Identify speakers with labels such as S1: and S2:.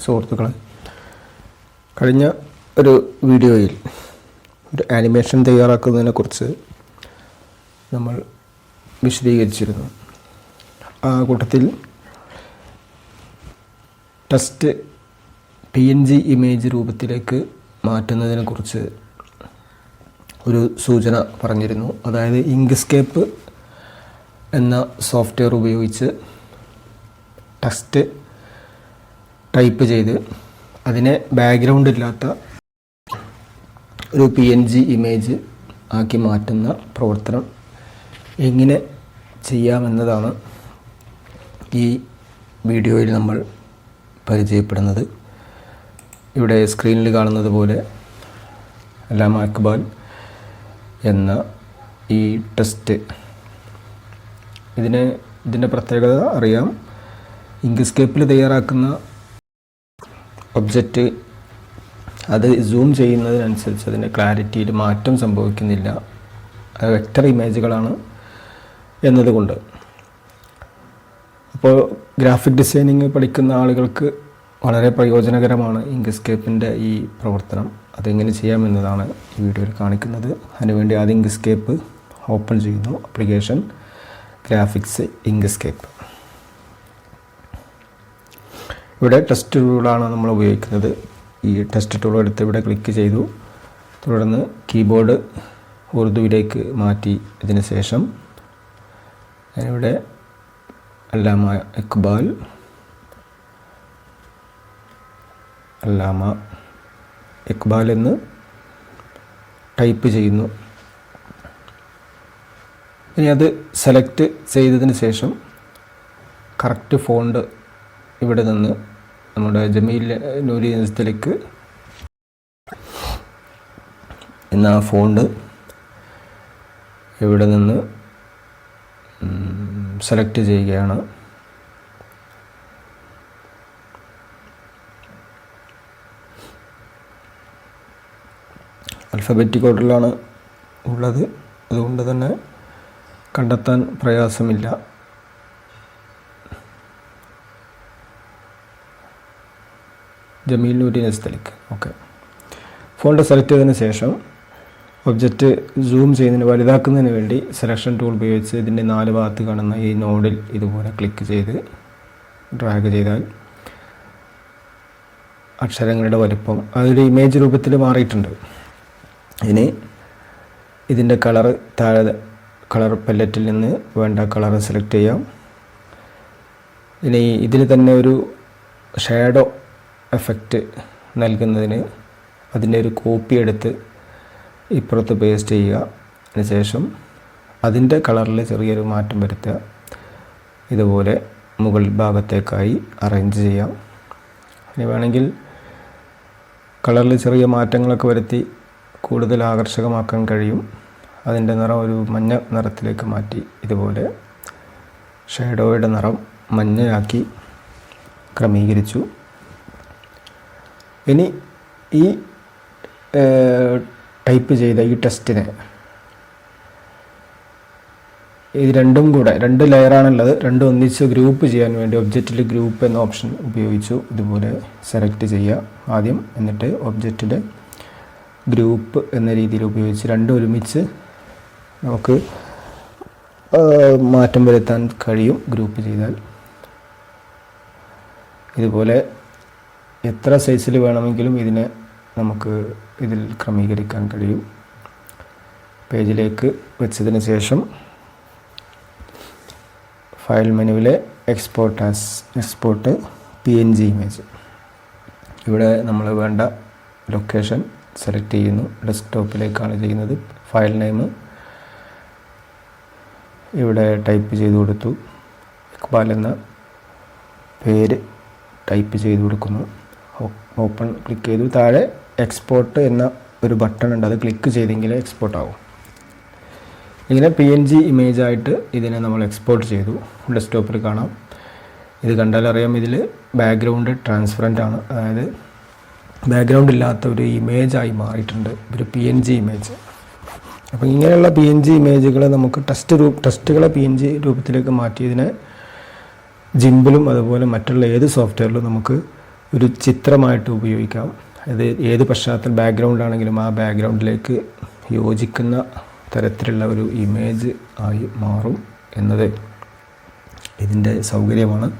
S1: സുഹൃത്തുക്കളെ കഴിഞ്ഞ ഒരു വീഡിയോയിൽ ഒരു ആനിമേഷൻ തയ്യാറാക്കുന്നതിനെക്കുറിച്ച് നമ്മൾ വിശദീകരിച്ചിരുന്നു. ആ കൂട്ടത്തിൽ text P N G image രൂപത്തിലേക്ക് മാറ്റുന്നതിനെക്കുറിച്ച് ഒരു സൂചന പറഞ്ഞിരുന്നു. അതായത് ഇങ്ക്സ്കേപ്പ് എന്ന സോഫ്റ്റ്വെയർ ഉപയോഗിച്ച് ടെക്സ്റ്റ് ടൈപ്പ് ചെയ്ത് അതിനെ ബാക്ക്ഗ്രൗണ്ട് ഇല്ലാത്ത ഒരു പി എൻ ജി ഇമേജ് ആക്കി മാറ്റുന്ന പ്രവർത്തനം എങ്ങനെ ചെയ്യാമെന്നതാണ് ഈ വീഡിയോയിൽ നമ്മൾ പരിചയപ്പെടുന്നത്. ഇവിടെ സ്ക്രീനിൽ കാണുന്നത് പോലെ അലാമ അക്ബാൽ എന്ന ഈ ടെസ്റ്റ് ഇതിന് ഇതിന്റെ പ്രത്യേകത അറിയാം. ഇങ്ക്സ്കേപ്പിൽ തയ്യാറാക്കുന്ന ഒബ്ജക്റ്റ് അത് സൂം ചെയ്യുന്നതിനനുസരിച്ച് അതിന്റെ ക്ലാരിറ്റിയിൽ മാറ്റം സംഭവിക്കുന്നില്ല. വെക്റ്റർ ഇമേജുകളാണ് എന്നതുകൊണ്ട്. അപ്പോൾ ഗ്രാഫിക് ഡിസൈനിങ് പഠിക്കുന്ന ആളുകൾക്ക് വളരെ പ്രയോജനകരമാണ് ഇങ്ക്സ്കേപ്പിന്റെ ഈ പ്രവർത്തനം. അതെങ്ങനെ ചെയ്യാമെന്നതാണ് ഈ വീഡിയോയിൽ കാണിക്കുന്നത്. അതിനുവേണ്ടി ആദ്യം ഇങ്ക്സ്കേപ്പ് ഓപ്പൺ ചെയ്യുന്നു. അപ്ലിക്കേഷൻ ഗ്രാഫിക്സ് ഇങ്ക്സ്കേപ്പ് ഇവിടെ ടെസ്റ്റ് ടൂളാണ് നമ്മൾ ഉപയോഗിക്കുന്നത്. ഈ ടെസ്റ്റ് ടൂൾ എടുത്ത് ഇവിടെ ക്ലിക്ക് ചെയ്തു. തുടർന്ന് കീബോർഡ് ഉറുദുവിലേക്ക് മാറ്റി ഇതിന് ശേഷം ഞാനിവിടെ അല്ലാമ ഇക്ബാൽ അല്ലാമ ഇക്ബാൽ എന്ന് ടൈപ്പ് ചെയ്യുന്നു. ഇനി അത് സെലക്ട് ചെയ്തതിന് ശേഷം കറക്റ്റ് ഫോണ്ട് ഇവിടെ നിന്ന് നമ്മുടെ ജമീൽ നൂരി സ്ഥലക്ക് എന്ന ആ ഫോണ്ട് ഇവിടെ നിന്ന് സെലക്ട് ചെയ്യുകയാണ്. അൽഫബറ്റിക് ഓർഡറിലാണ് ഉള്ളത്. അതുകൊണ്ട് തന്നെ കണ്ടെത്താൻ പ്രയാസമില്ല. ജമീൽ നൂറ്റി നസ്തലിക്ക് ഓക്കെ. ഫോണ്ട് സെലക്ട് ചെയ്തതിന് ശേഷം ഒബ്ജക്റ്റ് സൂം ചെയ്യുന്നതിന് വലുതാക്കുന്നതിന് വേണ്ടി സെലക്ഷൻ ടൂൾ ഉപയോഗിച്ച് ഇതിന്റെ നാല് ഭാഗത്ത് കാണുന്ന ഈ നോഡിൽ ഇതുപോലെ ക്ലിക്ക് ചെയ്ത് ഡ്രാഗ് ചെയ്താൽ അക്ഷരങ്ങളുടെ വലുപ്പം അതൊരു ഇമേജ് രൂപത്തിൽ മാറിയിട്ടുണ്ട്. ഇനി ഇതിന്റെ കളറ് താഴെ കളർ പല്ലറ്റിൽ നിന്ന് വേണ്ട കളർ സെലക്ട് ചെയ്യാം. ഇനി ഇതിൽ തന്നെ ഒരു ഷാഡോ എഫക്റ്റ് നൽകുന്നതിന് അതിന്റെ ഒരു കോപ്പി എടുത്ത് ഇപ്പുറത്ത് പേസ്റ്റ് ചെയ്യുക. അതിനുശേഷം അതിന്റെ കളറിൽ ചെറിയൊരു മാറ്റം വരുത്തുക. ഇതുപോലെ മുകൾ ഭാഗത്തേക്കായി അറേഞ്ച് ചെയ്യാം ഇനി വേണമെങ്കിൽ കളറിൽ ചെറിയ മാറ്റങ്ങളൊക്കെ വരുത്തി കൂടുതൽ ആകർഷകമാക്കാൻ കഴിയും. അതിന്റെ നിറം ഒരു മഞ്ഞ നിറത്തിലേക്ക് മാറ്റി ഇതുപോലെ ഷേഡോയുടെ നിറം മഞ്ഞയാക്കി ക്രമീകരിച്ചു. ഇനി ഈ ടൈപ്പ് ചെയ്ത ഈ ടെസ്റ്റിനെ ഇത് രണ്ടും കൂടെ രണ്ട് ലെയറാണുള്ളത് രണ്ടും ഒന്നിച്ച് ഗ്രൂപ്പ് ചെയ്യാൻ വേണ്ടി ഒബ്ജക്റ്റിൽ ഗ്രൂപ്പ് എന്ന ഓപ്ഷൻ ഉപയോഗിച്ചു ഇതുപോലെ സെലക്ട് ചെയ്യുക. ആദ്യം എന്നിട്ട് ഒബ്ജക്റ്റിൽ ഗ്രൂപ്പ് എന്ന രീതിയിൽ ഉപയോഗിച്ച് രണ്ടും ഒരുമിച്ച് നമുക്ക് മാറ്റം വരുത്താൻ കഴിയും. ഗ്രൂപ്പ് ചെയ്താൽ ഇതുപോലെ എത്ര സൈസിൽ വേണമെങ്കിലും ഇതിനെ നമുക്ക് ഇതിൽ ക്രമീകരിക്കാൻ കഴിയും. പേജിലേക്ക് വെച്ചതിന് ശേഷം file മെനുവിലെ export as export P N G image ഇവിടെ നമ്മൾ വേണ്ട ലൊക്കേഷൻ സെലക്ട് ചെയ്യുന്നു. ഡെസ്ക്ടോപ്പിലേക്കാണ് ചെയ്യുന്നത്. ഫയൽ നെയിം ഇവിടെ ടൈപ്പ് ചെയ്ത് കൊടുത്തു. ഇക്ബാൽ എന്ന പേര് ടൈപ്പ് ചെയ്ത് കൊടുക്കുന്നു. ഓപ്പൺ ക്ലിക്ക് ചെയ്തു. താഴെ എക്സ്പോർട്ട് എന്ന ഒരു ബട്ടൺ ഉണ്ട്. അത് ക്ലിക്ക് ചെയ്തെങ്കിൽ എക്സ്പോർട്ട് ആവും. ഇങ്ങനെ പി എൻ ജി ഇമേജ് ആയിട്ട് ഇതിനെ നമ്മൾ എക്സ്പോർട്ട് ചെയ്തു. ഡെസ്ക്ടോപ്പിൽ കാണാം. ഇത് കണ്ടാൽ അറിയാം ഇതിൽ ബാക്ക്ഗ്രൗണ്ട് ട്രാൻസ്പെറന്റ് ആണ്. അതായത് ബാക്ക്ഗ്രൗണ്ട് ഇല്ലാത്ത ഒരു ഇമേജായി മാറിയിട്ടുണ്ട്. ഒരു പി എൻ ജി ഇമേജ് അപ്പോൾ ഇങ്ങനെയുള്ള പി എൻ ജി ഇമേജുകളെ നമുക്ക് ടെസ്റ്റ് രൂപ ടെസ്റ്റുകളെ പി എൻ ജി രൂപത്തിലേക്ക് മാറ്റിയതിനെ ജിമ്പിലും അതുപോലെ മറ്റുള്ള ഏത് സോഫ്റ്റ്വെയറിലും നമുക്ക് ഒരു ചിത്രമായിട്ട് ഉപയോഗിക്കാം. അത് ഏത് പശ്ചാത്തല ബാക്ക്ഗ്രൗണ്ട് ആണെങ്കിലും ആ ബാക്ക്ഗ്രൗണ്ടിലേക്ക് യോജിക്കുന്ന തരത്തിലുള്ള ഒരു ഇമേജ് ആയി മാറും എന്നത് ഇതിന്റെ സൗകര്യമാണ്.